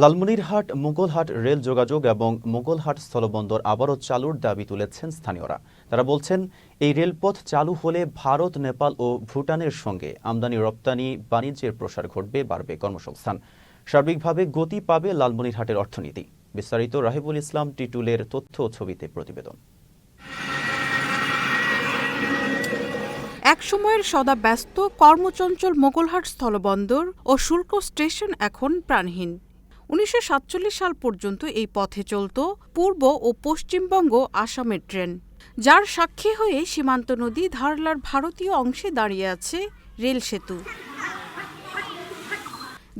Lalmonirhat মুঘলহাট rail যোগাযোগ এবং মুঘলহাট স্থলবন্দর আবারও চালুর দাবি তুলেছেন স্থানীয়রা। তারা বলছেন, এই রেলপথ চালু হলে ভারত, নেপাল ও ভুটানের সঙ্গে আমদানি, রপ্তানি, বাণিজ্যের প্রসার ঘটবে, বাড়বে কর্মসংস্থান। সার্বিকভাবে গতি পাবে লালমনিরহাটের অর্থনীতি। বিস্তারিত রাহিবুল ইসলাম টিটুলের তথ্য ছবিতে প্রতিবেদন। একসময়ের সদা ব্যস্ত, কর্মচঞ্চল মোগলহাট স্থলবন্দর ও শুল্ক স্টেশন এখন প্রাণহীন। উনিশশো সাতচল্লিশ সাল পর্যন্ত এই পথে চলত পূর্ব ও পশ্চিমবঙ্গ আসামের ট্রেন, যার সাক্ষী হয়ে সীমান্ত নদী ধারলার ভারতীয় অংশে দাঁড়িয়ে আছে রেল সেতু।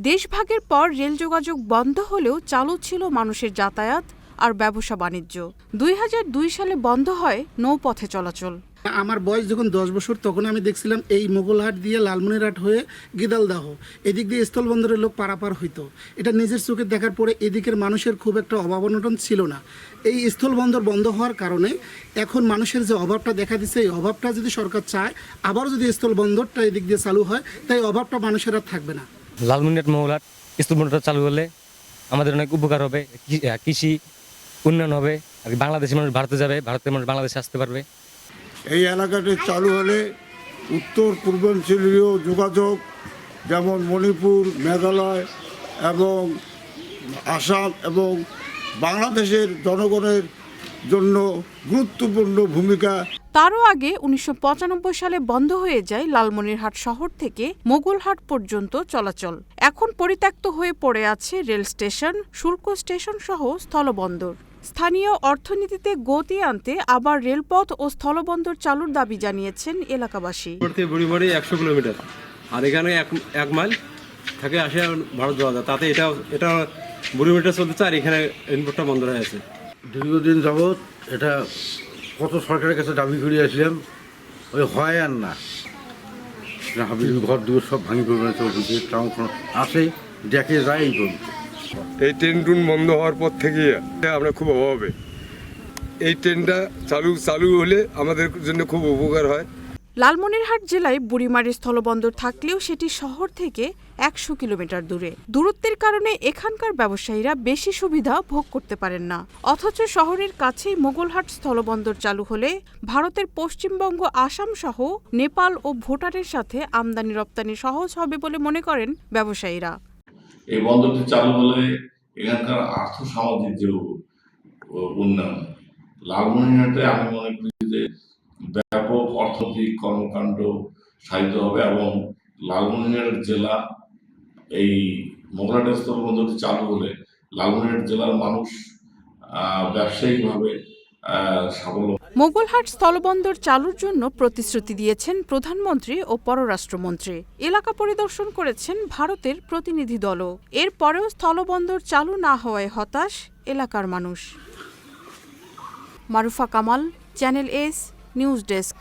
দেশভাগের পর রেল যোগাযোগ বন্ধ হলেও চালু ছিল মানুষের যাতায়াত আর ব্যবসা বাণিজ্য দুই হাজার দুই সালে বন্ধ হয় নৌপথে চলাচল। আমার বয়স যখন দশ বছর, তখন আমি দেখছিলাম এই মোগলহাট দিয়ে লালমনিরহাট হয়ে গিদালদাহ এদিক দিয়ে স্থলবন্দরের লোক পারাপার হইতো। এটা নিজের চোখে দেখার পরে এদিকের মানুষের খুব একটা অভাব অনটন ছিল না। এই স্থলবন্দর বন্ধ হওয়ার কারণে এখন মানুষের যে অভাবটা দেখা দিচ্ছে, এই অভাবটা যদি সরকার চায় আবারও যদি স্থলবন্দরটা এদিক দিয়ে চালু হয়, তাই অভাবটা মানুষের আর থাকবে না। লালমনিরহাট মহলাট স্থলবন্দরটা চালু হলে আমাদের অনেক উপকার হবে কৃষি উন্নয়ন হবে, আর বাংলাদেশের মানুষ ভারতে যাবে, ভারতের মানুষ বাংলাদেশে আসতে পারবে। এই এলাকাটি চালু হলে উত্তর পূর্বাঞ্চলীয় যোগাযোগ, যেমন মণিপুর, মেঘালয় এবং আসাম এবং বাংলাদেশের জনগণের জন্য গুরুত্বপূর্ণ ভূমিকা। তারও আগে উনিশশো পঁচানব্বই সালে বন্ধ হয়ে যায় লালমনিরহাট শহর থেকে মোগলহাট পর্যন্ত চলাচল। এখন পরিত্যক্ত হয়ে পড়ে আছে রেল স্টেশন, শুল্ক স্টেশন সহ স্থলবন্দর। স্থানীয় অর্থনীতিতে গতি আনতে আবার রেলপথ ও স্থলবন্দর চালুর দাবি জানিয়েছেন এলাকাবাসী। একশো কিলোমিটার। আর এখানে এক এক মাইল থেকে আসে ভারত যাওয়া যায়। তাতে এটা এটা বুড়ি মিটার চলতেছে আর এখানে রেলপোর্টটা বন্ধ হয়ে আছে। দীর্ঘদিন যাবৎ এটা কত সরকারের কাছে দাবি করে আসলাম ওই হয় আর না। না ঘর দুয়ার সব ভাঙি পড়বে চলছে টাউন আসে দেখে যায় এই পর্যন্ত। এই ট্রেন টুন বন্ধ হওয়ার পর থেকে আমরা খুব অভাবে। এই ট্রেনটা চালু চালু হলে আমাদের জন্য খুব উপকার হয়। লালমনিরহাট জেলায় বুড়িমারির স্থলবন্দর থাকলেও সেটি শহর থেকে একশো কিলোমিটার দূরে। দূরত্বের কারণে এখানকার ব্যবসায়ীরা বেশি সুবিধা ভোগ করতে পারেন না। অথচ শহরের কাছেই মোগলহাট স্থলবন্দর চালু হলে ভারতের পশ্চিমবঙ্গ, আসাম সহ নেপাল ও ভুটানের সাথে আমদানি রপ্তানি সহজ হবে বলে মনে করেন ব্যবসায়ীরা। এই বন্দরটি চালু হলে এখানকার আর্থ সামাজিক যে উন্নয়ন, লালমনিরহাটে আমি মনে করি যে ব্যাপক অর্থনৈতিক কর্মকাণ্ড সাহিত্য হবে এবং লালমনিরহাট জেলা এই মোগলাট স্থলবন্দরটি চালু হলে লালমনিরহাট জেলার মানুষ ব্যবসায়িকভাবে মোগলহাট স্থলবন্দর চালুর জন্য প্রতিশ্রুতি দিয়েছেন প্রধানমন্ত্রী ও পররাষ্ট্রমন্ত্রী। এলাকা পরিদর্শন করেছেন ভারতের প্রতিনিধি দলও। এরপরেও স্থলবন্দর চালু না হওয়ায় হতাশ এলাকার মানুষ। Marufa Kamal, channel S, news desk.